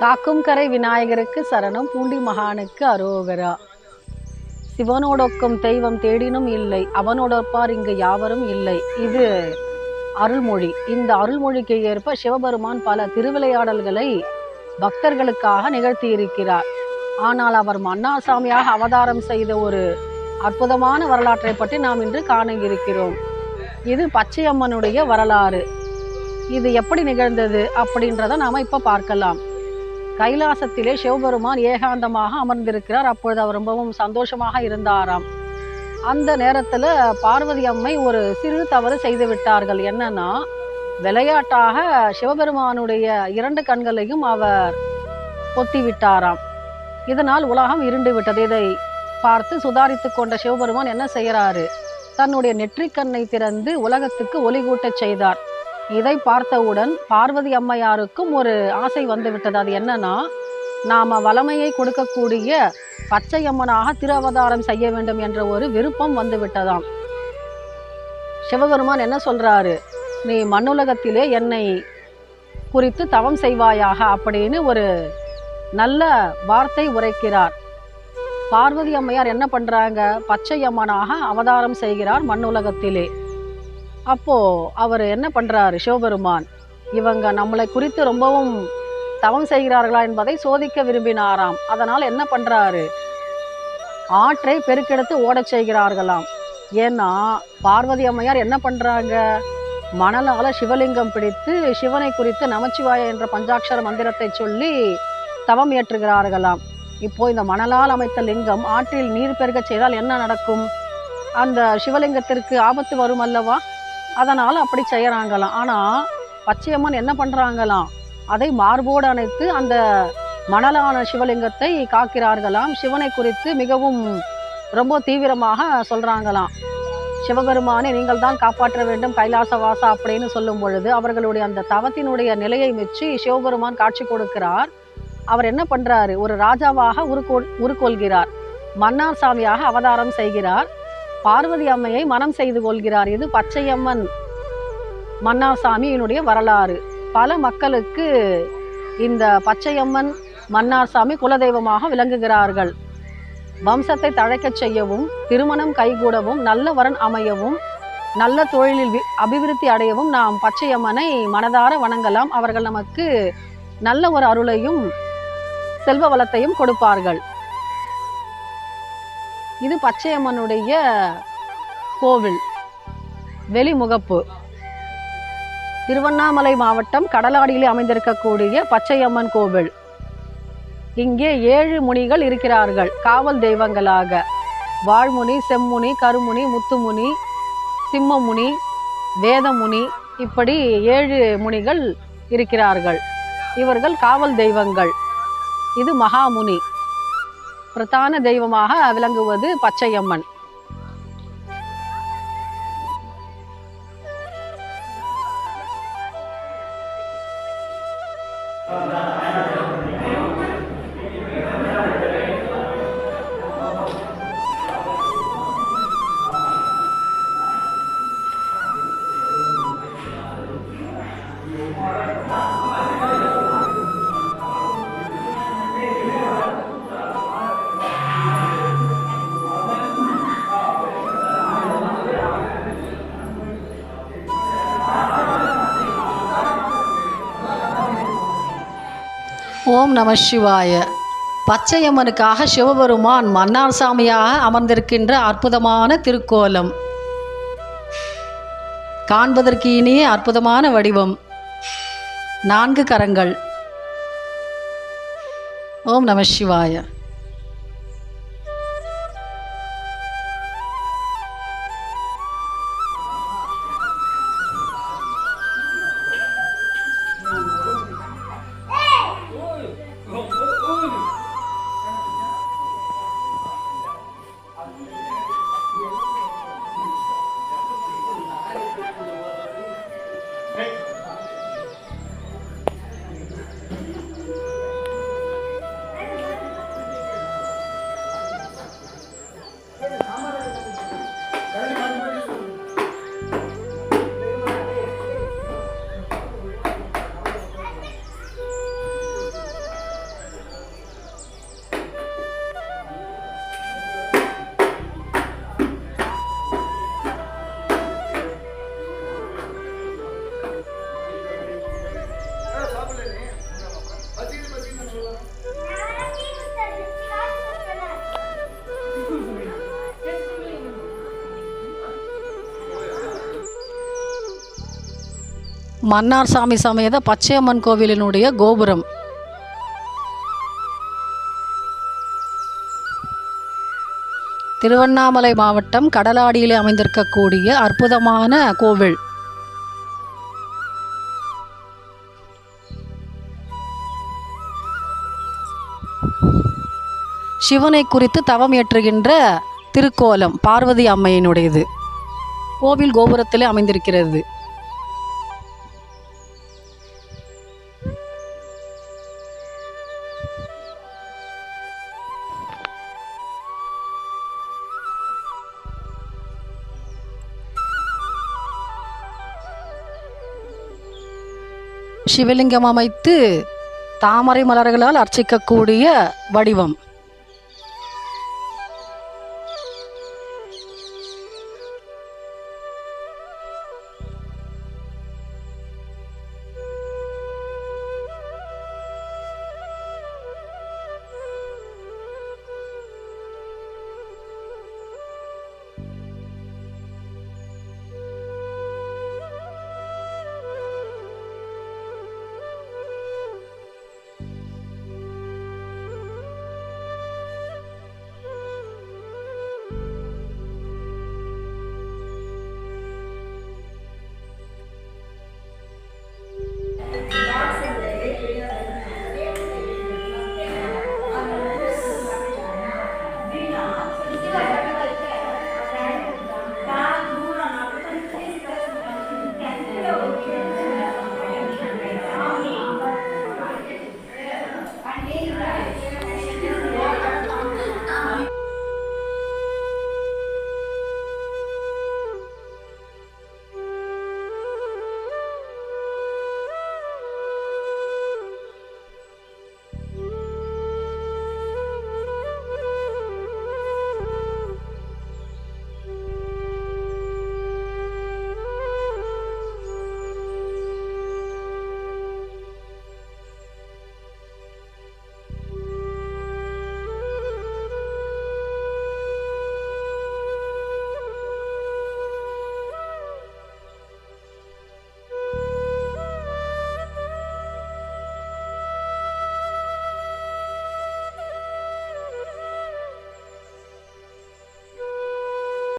காக்கும் கரை விநாயகருக்கு சரணம் பூண்டி மகானுக்கு அரோகரா. சிவனோடக்கும் தெய்வம் தேடினும் இல்லை அவனோடொப்பார் இங்கு யாவரும் இல்லை. இது அருள்மொழி. இந்த அருள்மொழிக்கு ஏற்ப சிவபெருமான் பல திருவிளையாடல்களை பக்தர்களுக்காக நிகழ்த்தியிருக்கிறார். ஆனால் அவர் மன்னாசாமியாக அவதாரம் செய்த ஒரு அற்புதமான வரலாற்றை பற்றி நாம் இன்று காண இருக்கிறோம். இது பச்சையம்மனுடைய வரலாறு. இது எப்படி நிகழ்ந்தது அப்படின்றத நாம் இப்போ பார்க்கலாம். கைலாசத்திலே சிவபெருமான் ஏகாந்தமாக அமர்ந்திருக்கிறார். அப்பொழுது அவர் ரொம்பவும் சந்தோஷமாக இருந்தாராம். அந்த நேரத்தில் பார்வதி அம்மை ஒரு சிறு தவறு செய்து விட்டார்கள். என்னன்னா விளையாட்டாக சிவபெருமானுடைய இரண்டு கண்களையும் அவர் பொத்தி விட்டாராம். இதனால் உலகம் இருண்டு விட்டது. இதை பார்த்து சுதாரித்து கொண்ட சிவபெருமான் என்ன செய்கிறாரு? தன்னுடைய நெற்றிக்கண்ணை திறந்து உலகத்துக்கு ஒளிகூட்டச் செய்தார். இதை பார்த்தவுடன் பார்வதி அம்மையாருக்கும் ஒரு ஆசை வந்துவிட்டது. அது என்னன்னா நாம் வளமையை கொடுக்கக்கூடிய பச்சை அம்மனாக திரு அவதாரம் செய்ய வேண்டும் என்ற ஒரு விருப்பம் வந்துவிட்டதாம். சிவபெருமான் என்ன சொல்றாரு? நீ மண்ணுலகத்திலே என்னை குறித்து தவம் செய்வாயாக அப்படின்னு ஒரு நல்ல வார்த்தை உரைக்கிறார். பார்வதி அம்மையார் என்ன பண்றாங்க? பச்சை அம்மனாக அவதாரம் செய்கிறார் மண்ணுலகத்திலே. அப்போ அவர் என்ன பண்றாரு? சிவபெருமான் இவங்க நம்மளை குறித்து ரொம்பவும் தவம் செய்கிறார்களா என்பதை சோதிக்க விரும்பினாராம். அதனால் என்ன பண்றாரு? ஆற்றை பெருக்கெடுத்து ஓடச் செய்கிறார்களாம். ஏன்னா பார்வதி அம்மையார் என்ன பண்றாங்க? மணலால சிவலிங்கம் பிடித்து சிவனை குறித்து நமச்சிவாய என்ற பஞ்சாட்சர மந்திரத்தை சொல்லி தவம் ஏற்றுகிறார்களாம் இப்போ இந்த மணலால் அமைத்த லிங்கம் ஆற்றில் நீர் பெருகச் செய்தால் என்ன நடக்கும்? அந்த சிவலிங்கத்திற்கு ஆபத்து வரும் அல்லவா அதனால் அப்படி செய்கிறாங்களாம் ஆனால் பச்சையம்மன் என்ன பண்ணுறாங்களாம் அதை மார்போடு அணைத்து அந்த மணலான சிவலிங்கத்தை காக்கிறார்களாம். சிவனை குறித்து மிகவும் ரொம்ப தீவிரமாக சொல்கிறாங்களாம் சிவபெருமானை நீங்கள் தான் காப்பாற்ற வேண்டும் கைலாசவாசா அப்படின்னு சொல்லும் பொழுது அவர்களுடைய அந்த தவத்தினுடைய நிலையை மெச்சி சிவபெருமான் காட்சி கொடுக்கிறார். அவர் என்ன பண்ணுறாரு ஒரு ராஜாவாக உருக்கொள் உருக்கொள்கிறார். மன்னார் சாமியாக அவதாரம் செய்கிறார். பார்வதி அம்மையை மனம் செய்து கொள்கிறார். இது பச்சையம்மன் மன்னார்சாமியினுடைய வரலாறு. பல மக்களுக்கு இந்த பச்சையம்மன் மன்னார்சாமி குலதெய்வமாக விளங்குகிறார்கள். வம்சத்தை தழைக்கச் செய்யவும் திருமணம் கைகூடவும் நல்ல வரன் அமையவும் நல்ல தொழிலில் வி- அபிவிருத்தி அடையவும் நாம் பச்சையம்மனை மனதார வணங்கலாம். அவர்கள் நமக்கு நல்ல ஒரு அருளையும் செல்வ வளத்தையும் கொடுப்பார்கள். இது பச்சையம்மனுடைய கோவில் வெளிமுகப்பு. திருவண்ணாமலை மாவட்டம் கடலாடியில் அமைந்திருக்கக்கூடிய பச்சையம்மன் கோவில். இங்கே ஏழு முனிகள் இருக்கிறார்கள் காவல் தெய்வங்களாக. வாழ்முனி செம்முனி கருமுனி முத்துமுனி சிம்மமுனி வேதமுனி இப்படி ஏழு முனிகள் இருக்கிறார்கள். இவர்கள் காவல் தெய்வங்கள். இது மகாமுனி. பிரதான தெய்வமாக விளங்குவது பச்சையம்மன். ஓம் நம சிவாய. பச்சையம்மனுக்காக சிவபெருமான் மன்னார் சாமியாக அமர்ந்திருக்கின்ற அற்புதமான திருக்கோலம். காண்பதற்கு இனிய அற்புதமான வடிவம். நான்கு கரங்கள். ஓம் நம சிவாய. மன்னார் சாமி சமேத பச்சையம்மன் கோவிலினுடைய கோபுரம். திருவண்ணாமலை மாவட்டம் கடலாடியில் அமைந்திருக்கக்கூடிய அற்புதமான கோவில். சிவனை குறித்து தவம் ஏற்றுகின்ற திருக்கோலம் பார்வதி அம்மையினுடையது. கோவில் கோபுரத்திலே அமைந்திருக்கிறது. சிவலிங்கம் அமைத்து தாமரை மலர்களால் அர்ச்சிக்கக்கூடிய வடிவம்.